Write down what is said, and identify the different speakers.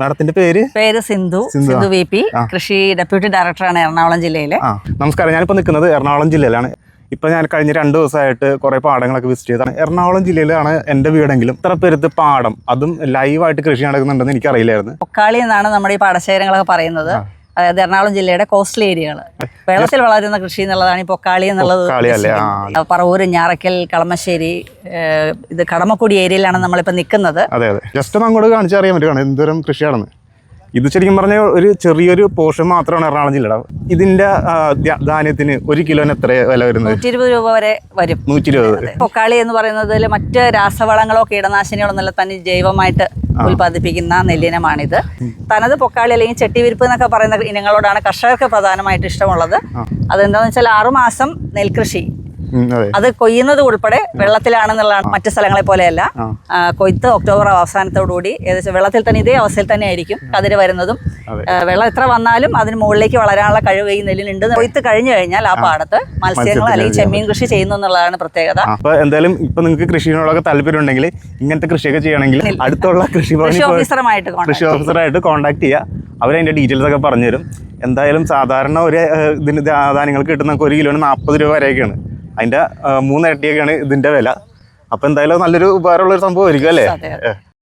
Speaker 1: മാഡത്തിന്റെ പേര്?
Speaker 2: പേര് സിന്ധു.
Speaker 1: Sindhu,
Speaker 2: V P. കൃഷി ഡെപ്യൂട്ടി ഡയറക്ടറാണ് എറണാകുളം ജില്ലയിലെ.
Speaker 1: നമസ്കാരം. ഞാനിപ്പോൾ നിൽക്കുന്നത് എറണാകുളം ജില്ലയിലാണ്. ഇപ്പൊ ഞാൻ കഴിഞ്ഞ രണ്ട് ദിവസമായിട്ട് കുറെ പാടങ്ങളൊക്കെ വിസിറ്റ് ചെയ്താണ് എറണാകുളം ജില്ലയിലാണ് എന്റെ വീടെങ്കിലും ഇത്ര പേരുത്ത് പാടം അതും ലൈവായിട്ട് കൃഷി നടക്കുന്നുണ്ടെന്ന് എനിക്കറിയില്ലായിരുന്നു.
Speaker 2: പൊക്കാളി എന്നാണ് നമ്മുടെ ഈ പാടശേഖരങ്ങളൊക്കെ പറയുന്നത്. അതായത് എറണാകുളം ജില്ലയുടെ കോസ്റ്റൽ ഏരിയകൾ വെള്ളത്തിൽ വളരുന്ന കൃഷി എന്നുള്ളതാണ് ഈ പൊക്കാളി എന്നുള്ളത്. പറവൂര് ഞാറക്കൽ കളമശ്ശേരി ഇത് കടമക്കുടി ഏരിയയിലാണ് നമ്മളിപ്പോൾ നിൽക്കുന്നത്
Speaker 1: അതെ അതെ. ജസ്റ്റ് അങ്ങോട്ട് കാണിച്ചറിയാൻ പറ്റുകയാണ് എന്തോരം കൃഷിയാണെന്ന്. ഇത് ശരിക്കും പറഞ്ഞാൽ ഒരു ചെറിയൊരു പോർഷൻ മാത്രമാണ് എറണാകുളം ജില്ലയുടെ. ഇതിന്റെ ധാന്യത്തിന് ഒരു കിലോന് എത്ര വില വരുന്നത്?
Speaker 2: നൂറ്റി ഇരുപത് രൂപ വരെ വരും.
Speaker 1: നൂറ്റി ഇരുപത്
Speaker 2: പൊക്കാളി എന്ന് പറയുന്നതിൽ മറ്റ് രാസവളങ്ങളോ കീടനാശിനികളോ ഒന്നുമില്ല. തന്നെ ജൈവമായിട്ട് ഉൽപ്പാദിപ്പിക്കുന്ന നെല്ലിനമാണിത്. തനത് പൊക്കാളി അല്ലെങ്കിൽ ചെട്ടിവിരിപ്പ് എന്നൊക്കെ പറയുന്ന ഇനങ്ങളോടാണ് കർഷകർക്ക് പ്രധാനമായിട്ട് ഇഷ്ടമുള്ളത്. അതെന്താണെന്ന് വെച്ചാൽ ആറുമാസം നെൽകൃഷി
Speaker 1: അതെ.
Speaker 2: കൊയ്യുന്നത് ഉൾപ്പെടെ വെള്ളത്തിലാണെന്നുള്ളതാണ് മറ്റ് സ്ഥലങ്ങളെ പോലെയല്ല. കൊയ്ത്ത് ഒക്ടോബർ അവസാനത്തോടുകൂടി ഏകദേശം വെള്ളത്തിൽ തന്നെ ഇതേ അവസ്ഥയിൽ തന്നെ ആയിരിക്കും കതിര് വരുന്നതും. വെള്ളം എത്ര വന്നാലും അതിന് മുകളിലേക്ക് വളരാനുള്ള കഴിവ് ഈ നെല്ലിനുണ്ട് കൊയ്ത്ത് കഴിഞ്ഞു കഴിഞ്ഞാൽ ആ പാടത്ത് മത്സ്യങ്ങൾ അല്ലെങ്കിൽ ചെമ്മീൻ കൃഷി ചെയ്യുന്നു എന്നുള്ളതാണ് പ്രത്യേകത
Speaker 1: അപ്പൊ എന്തായാലും ഇപ്പൊ നിങ്ങൾക്ക് കൃഷിയോടൊക്കെ താല്പര്യം ഉണ്ടെങ്കിൽ ഇങ്ങനത്തെ കൃഷിയൊക്കെ ചെയ്യണമെങ്കിൽ അടുത്തുള്ള കൃഷി
Speaker 2: ഓഫീസറുമായിട്ട്
Speaker 1: കൃഷി ഓഫീസറായിട്ട് കോൺടാക്ട് ചെയ്യുക അവരതിന്റെ ഡീറ്റെയിൽസ് ഒക്കെ പറഞ്ഞുതരും. എന്തായാലും സാധാരണ ഒരു ഇതിന് ധാന്യങ്ങൾക്ക് കിട്ടുന്ന ഒരു കിലോന് നാൽപ്പത് രൂപ വരെയൊക്കെയാണ്. അതിന്റെ മൂന്ന് ഇതിന്റെ വില. അപ്പൊ എന്തായാലും നല്ലൊരു ഉപകാരമുള്ള ഒരു സംഭവമായിരിക്കും അല്ലേ.